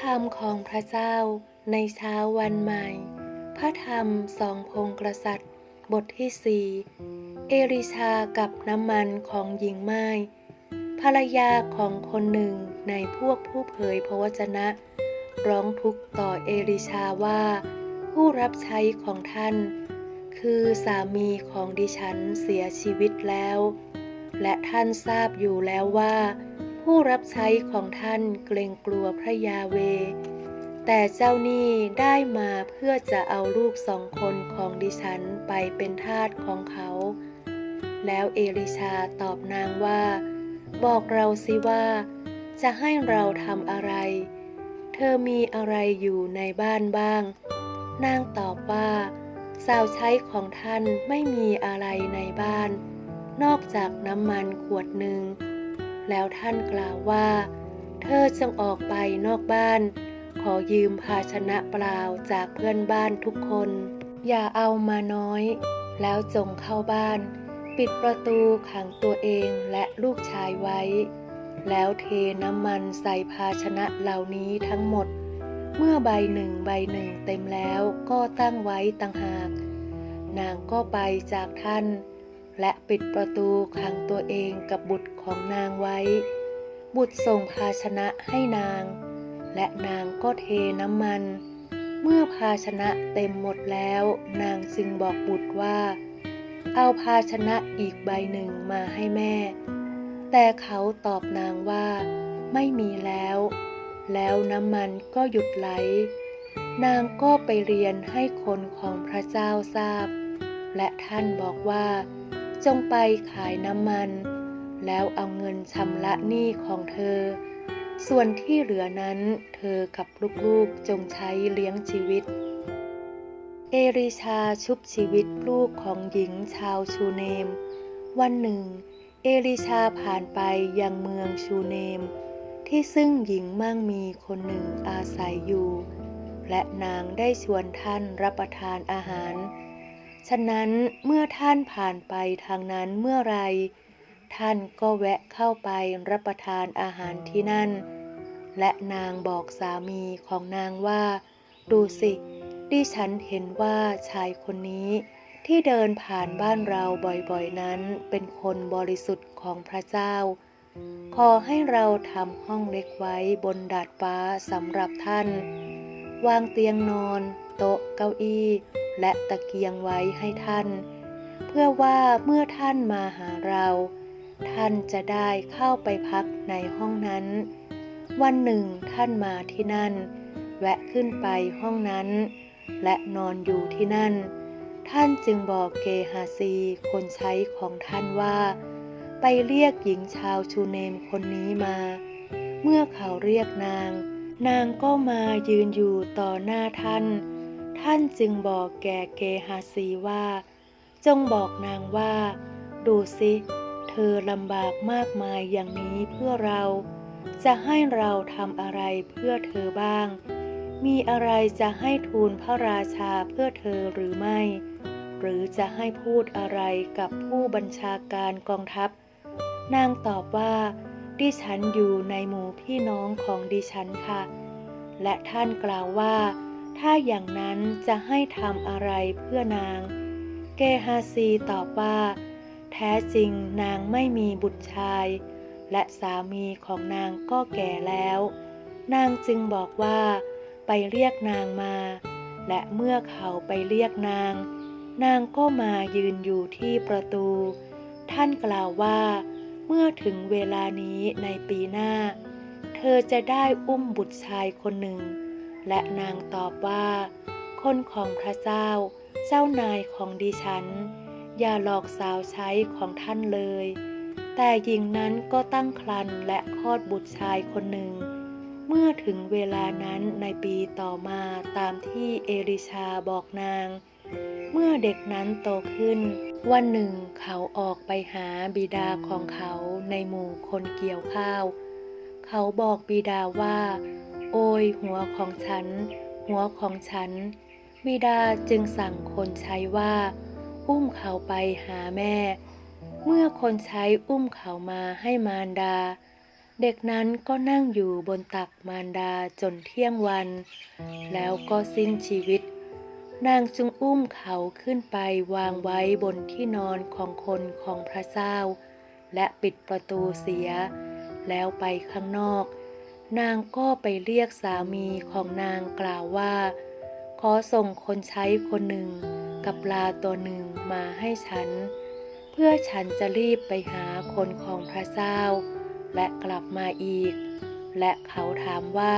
คำของพระเจ้าในเช้าวันใหม่ พระธรรมสองพงกษัตริย์ บทที่สี่เอริชากับน้ำมันของหญิงไม้ภรรยาของคนหนึ่งในพวกผู้เผยพระวจนะ ร้องทุกข์ต่อเอริชาว่า ผู้รับใช้ของท่าน คือสามีของดิฉันเสียชีวิตแล้ว และท่านทราบอยู่แล้วว่า ผู้รับใช้ของท่านเกรงกลัวพระยาเว แต่เจ้านี้ได้มาเพื่อจะเอาลูกสองคนของดิฉันไปเป็นทาสของเขา แล้วเอลิชาตอบนางว่า บอกเราสิว่า จะให้เราทำอะไร เธอมีอะไรอยู่ในบ้านบ้าง นางตอบว่า สาวใช้ของท่านไม่มีอะไรในบ้าน นอกจากน้ำมันขวดหนึ่ง แล้วท่านกล่าวว่า เธอจงออกไปนอกบ้าน ขอยืมภาชนะเปล่าจากเพื่อนบ้านทุกคน อย่าเอามาน้อย แล้วจงเข้าบ้าน ปิดประตูขังตัวเองและลูกชายไว้ แล้วเทน้ำมันใส่ภาชนะเหล่านี้ทั้งหมด เมื่อใบหนึ่งใบหนึ่งเต็มแล้วก็ตั้งไว้ต่างหาก นางก็ไปจากท่าน และปิดประตูขังตัวเองกับบุตรของนางไว้ บุตรส่งภาชนะให้นาง และนางก็เทน้ำมัน เมื่อภาชนะเต็มหมดแล้ว นางจึงบอกบุตรว่า เอาภาชนะอีกใบหนึ่งมาให้แม่ แต่เขาตอบนางว่า ไม่มีแล้ว แล้วน้ำมันก็หยุดไหล นางก็ไปเรียนให้คนของพระเจ้าทราบและท่านบอกว่า จงไปขายน้ำมัน แล้วเอาเงินชำระหนี้ของเธอ ส่วนที่เหลือนั้นเธอกับลูกๆจงใช้เลี้ยงชีวิต เอริชาชุบชีวิตลูกของหญิงชาวชูเนม วันหนึ่ง เอลิชาผ่านไปยังเมืองชูเนม ที่ซึ่งหญิงมั่งมีคนหนึ่งอาศัยอยู่ และนางได้ชวนท่านรับประทานอาหาร ฉะนั้นเมื่อท่านผ่านไปทางนั้นเมื่อไร ท่านก็แวะเข้าไปรับประทานอาหารที่นั่น และนางบอกสามีของนางว่า ดูสิดิฉันเห็นว่าชายคนนี้ที่เดินผ่านบ้านเราบ่อยๆนั้นเป็นคนบริสุทธิ์ของพระเจ้า ขอให้เราทำห้องเล็กไว้บนดาดฟ้าสำหรับท่าน วางเตียงนอน ต๊ะเก้าอี้ และตะเกียงไว้ให้ท่าน เพื่อว่าเมื่อท่านมาหาเรา ท่านจะได้เข้าไปพักในห้องนั้น วันหนึ่งท่านมาที่นั่น แวะขึ้นไปห้องนั้น และนอนอยู่ที่นั่น ท่านจึงบอกเกฮาซีคนใช้ของท่านว่า ไปเรียกหญิงชาวชูเนมคนนี้มา เมื่อเขาเรียกนางนางก็มายืนอยู่ต่อหน้าท่าน ท่านจึงบอกแก่เกฮาซีว่า จงบอกนางว่า ดูสิเธอลำบากมากมายอย่างนี้เพื่อเรา จะให้เราทำอะไรเพื่อเธอบ้าง มีอะไรจะให้ทูลพระราชาเพื่อเธอหรือไม่ หรือจะให้พูดอะไรกับผู้บัญชาการกองทัพ นางตอบว่า ดิฉันอยู่ในหมู่พี่น้องของดิฉันค่ะ และท่านกล่าวว่า ถ้าอย่างนั้นจะให้ทำอะไรเพื่อนาง เกฮาซีตอบว่า แท้จริงนางไม่มีบุตรชาย และสามีของนางก็แก่แล้ว นางจึงบอกว่า ไปเรียกนางมา และเมื่อเขาไปเรียกนาง นางก็มายืนอยู่ที่ประตู ท่านกล่าวว่า เมื่อถึงเวลานี้ในปีหน้า เธอจะได้อุ้มบุตรชายคนหนึ่ง และนางตอบว่า คนของพระเจ้า เจ้านายของดิฉัน อย่าหลอกสาวใช้ของท่านเลย แต่หญิงนั้นก็ตั้งครรภ์และคลอดบุตรชายคนหนึ่ง เมื่อถึงเวลานั้นในปีต่อมาตามที่เอลิชาบอกนาง เมื่อเด็กนั้นโตขึ้น วันหนึ่งเขาออกไปหาบิดาของเขาในหมู่คนเกี่ยวข้าว เขาบอกบิดาว่า โอ้ยหัวของฉัน หัวของฉัน บิดาจึงสั่งคนใช้ว่า อุ้มเขาไปหาแม่ เมื่อคนใช้อุ้มเขามาให้มารดา เด็กนั้นก็นั่งอยู่บนตักมารดาจนเที่ยงวัน แล้วก็สิ้นชีวิต นางจึงอุ้มเขาขึ้นไปวางไว้บนที่นอนของคนของพระเจ้า และปิดประตูเสีย แล้วไปข้างนอก นางก็ไปเรียกสามีของนางกล่าวว่า ขอส่งคนใช้คนหนึ่งกับปลาตัวหนึ่งมาให้ฉัน เพื่อฉันจะรีบไปหาคนของพระเจ้า และกลับมาอีก และเขาถามว่า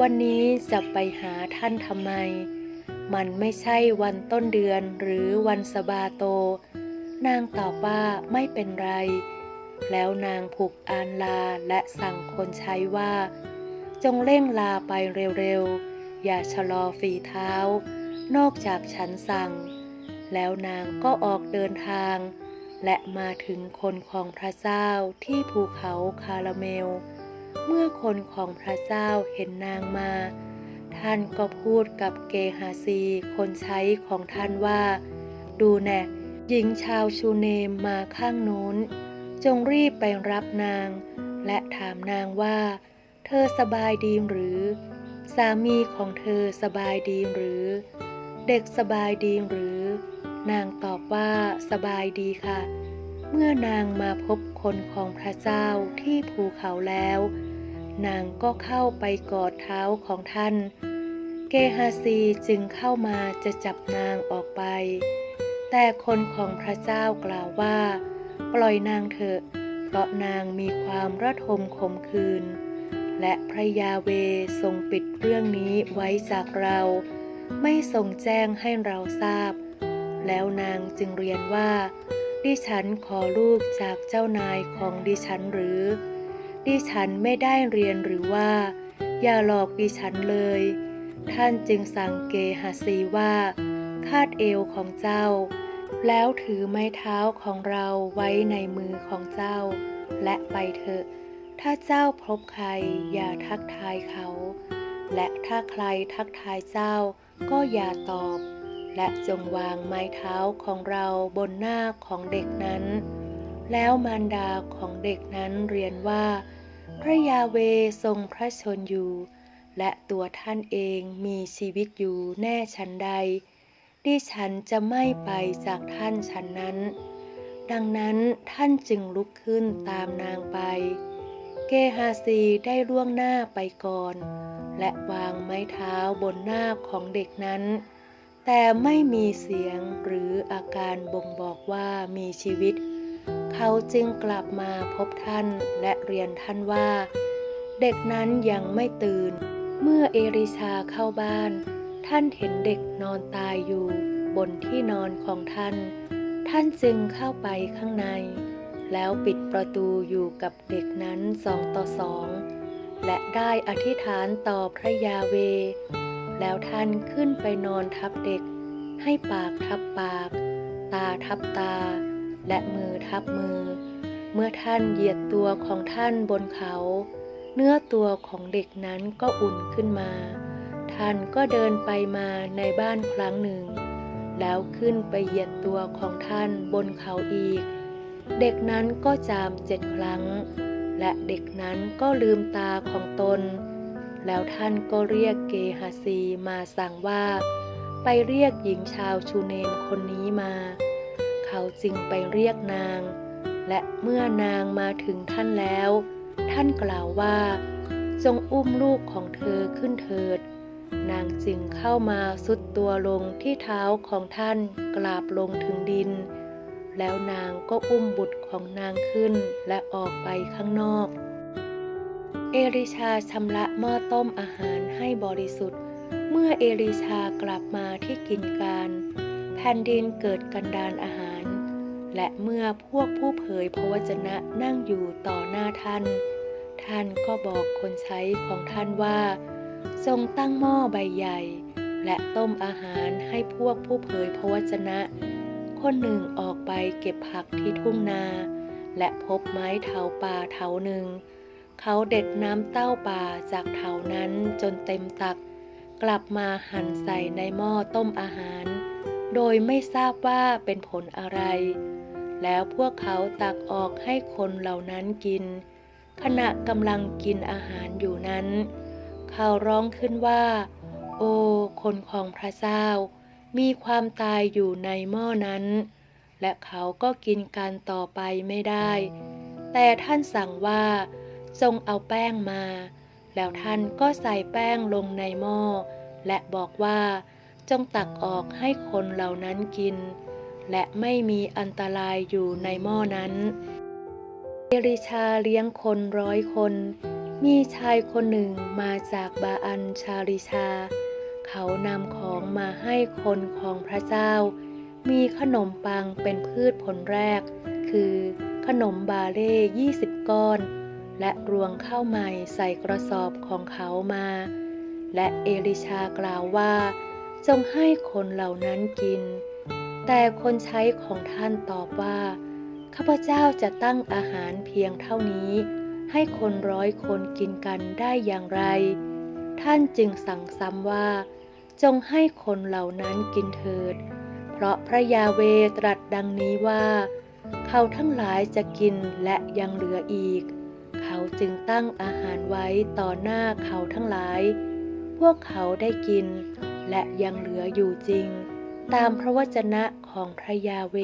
วันนี้จะไปหาท่านทำไม มันไม่ใช่วันต้นเดือนหรือวันสบาโต นางตอบว่าไม่เป็นไร แล้วนางผูกอานลาและสั่งคนใช้ว่า จงเร่งลาไปเร็วๆ อย่าชะลอฝีเท้า นอกจากฉันสั่ง แล้วนางก็ออกเดินทาง และมาถึงคนของพระเจ้าที่ภูเขาคาราเมล เมื่อคนของพระเจ้าเห็นนางมา ท่านก็พูดกับเกฮาซีคนใช้ของท่านว่า ดูแน่หญิงชาวชูเนมมาข้างโน้น จงรีบไปรับนาง และถามนางว่า เธอสบายดีหรือ สามีของเธอสบายดีหรือ เด็กสบายดีหรือ นางตอบว่าสบายดีค่ะ เมื่อนางมาพบคนของพระเจ้าที่ภูเขาแล้ว นางก็เข้าไปกอดเท้าของท่าน เกฮาซีจึงเข้ามาจะจับนางออกไป แต่คนของพระเจ้ากล่าวว่า ปล่อยนางเถอะ เพราะนางมีความระทมขมคืน และพระยาเวทรงปิดเรื่องนี้ไว้จากเรา ไม่ทรงแจ้งให้เราทราบ แล้วนางจึงเรียนว่า ดิฉันขอลูกจากเจ้านายของดิฉันหรือ ดิฉันไม่ได้เรียนหรือว่า อย่าหลอกดิฉันเลย ท่านจึงสั่งเกหาซีว่า คาดเอวของเจ้า แล้วถือไม้เท้าของเราไว้ในมือของเจ้า และไปเถอะ ถ้าเจ้าพบใครอย่าทักทายเขา และถ้าใครทักทายเจ้าก็อย่าตอบ และจงวางไม้เท้าของเราบนหน้าของเด็กนั้น แล้วมารดาของเด็กนั้นเรียนว่า พระยาเวทรงพระชนอยู่ และตัวท่านเองมีชีวิตอยู่แน่ชันใด ดิฉันจะไม่ไปจากท่านฉันนั้น ดังนั้นท่านจึงลุกขึ้นตามนางไป เกฮาซีได้ล่วงหน้าไปก่อน และวางไม้เท้าบนหน้าของเด็กนั้น แต่ไม่มีเสียงหรืออาการบ่งบอกว่ามีชีวิต เขาจึงกลับมาพบท่านและเรียนท่านว่า เด็กนั้นยังไม่ตื่น เมื่อเอริชาเข้าบ้าน ท่านเห็นเด็กนอนตายอยู่บนที่นอนของท่าน ท่านจึงเข้าไปข้างใน แล้วปิดประตูอยู่กับเด็กนั้นสองต่อสอง และได้อธิษฐานต่อพระยาเว แล้วท่านขึ้นไปนอนทับเด็ก ให้ปากทับปาก ตาทับตา และมือทับมือ เมื่อท่านเหยียดตัวของท่านบนเขา เนื้อตัวของเด็กนั้นก็อุ่นขึ้นมา ท่านก็เดินไปมาในบ้านครั้งหนึ่ง แล้วขึ้นไปเหยียดตัวของท่านบนเขาอีก เด็กนั้นก็จามเจ็ดครั้ง และเด็กนั้นก็ลืมตาของตน แล้วท่านก็เรียกเกฮาซีมาสั่งว่า ไปเรียกหญิงชาวชูเนมคนนี้มา เขาจึงไปเรียกนาง และเมื่อนางมาถึงท่านแล้ว ท่านกล่าวว่าจงอุ้มลูกของเธอขึ้นเถิด นางจึงเข้ามาสุดตัวลงที่เท้าของท่านกราบลงถึงดิน แล้วนางก็อุ้มบุตรของนางขึ้นและออกไปข้างนอก เอริชาชำระหม้อต้มอาหารให้บริสุทธิ์ เมื่อเอริชากลับมาที่กินการ แผ่นดินเกิดกันดานอาหาร และเมื่อพวกผู้เผยพระวจนะนั่งอยู่ต่อหน้าท่าน ท่านก็บอกคนใช้ของท่านว่า ทรงตั้งหม้อใบใหญ่ และต้มอาหารให้พวกผู้เผยพระวจนะ คนหนึ่งออกไปเก็บผักที่ทุ่งนา และพบไม้เถาป่าเถาหนึ่ง เขาเด็ดน้ำเต้าป่าจากเถานั้นจนเต็มตัก กลับมาหั่นใส่ในหม้อต้มอาหาร โดยไม่ทราบว่าเป็นผลอะไร แล้วพวกเขาตักออกให้คนเหล่านั้นกิน ขณะกำลังกินอาหารอยู่นั้น เขาร้องขึ้นว่า โอ้ คนของพระเจ้า มีความตายอยู่ในหม้อนั้น และเขาก็กินกันต่อไปไม่ได้ แต่ท่านสั่งว่าจงเอาแป้งมา แล้วท่านก็ใส่แป้งลงในหม้อ และบอกว่า จงตักออกให้คนเหล่านั้นกิน และไม่มีอันตรายอยู่ในหม้อนั้นเอลิชาเลี้ยงคนร้อยคน มีชายคนหนึ่งมาจากบาอันชาลิชา เขานำของมาให้คนของพระเจ้า มีขนมปังเป็นพืชผลแรก คือขนมบาเล่ยี่สิบก้อน และรวงข้าวใหม่ใส่กระสอบของเขามา และเอลิชากล่าวว่า จงให้คนเหล่านั้นกิน แต่คนใช้ของท่านตอบว่า ข้าพเจ้าจะตั้งอาหารเพียงเท่านี้ ให้คนร้อยคนกินกันได้อย่างไร ท่านจึงสั่งซ้ำว่า จงให้คนเหล่านั้นกินเถิด เพราะพระยาเวตรัสดังนี้ว่า เขาทั้งหลายจะกินและยังเหลืออีก เขาจึงตั้งอาหารไว้ต่อหน้าเขาทั้งหลาย พวกเขาได้กิน และยังเหลืออยู่จริง ตามพระวจนะของพระยาเว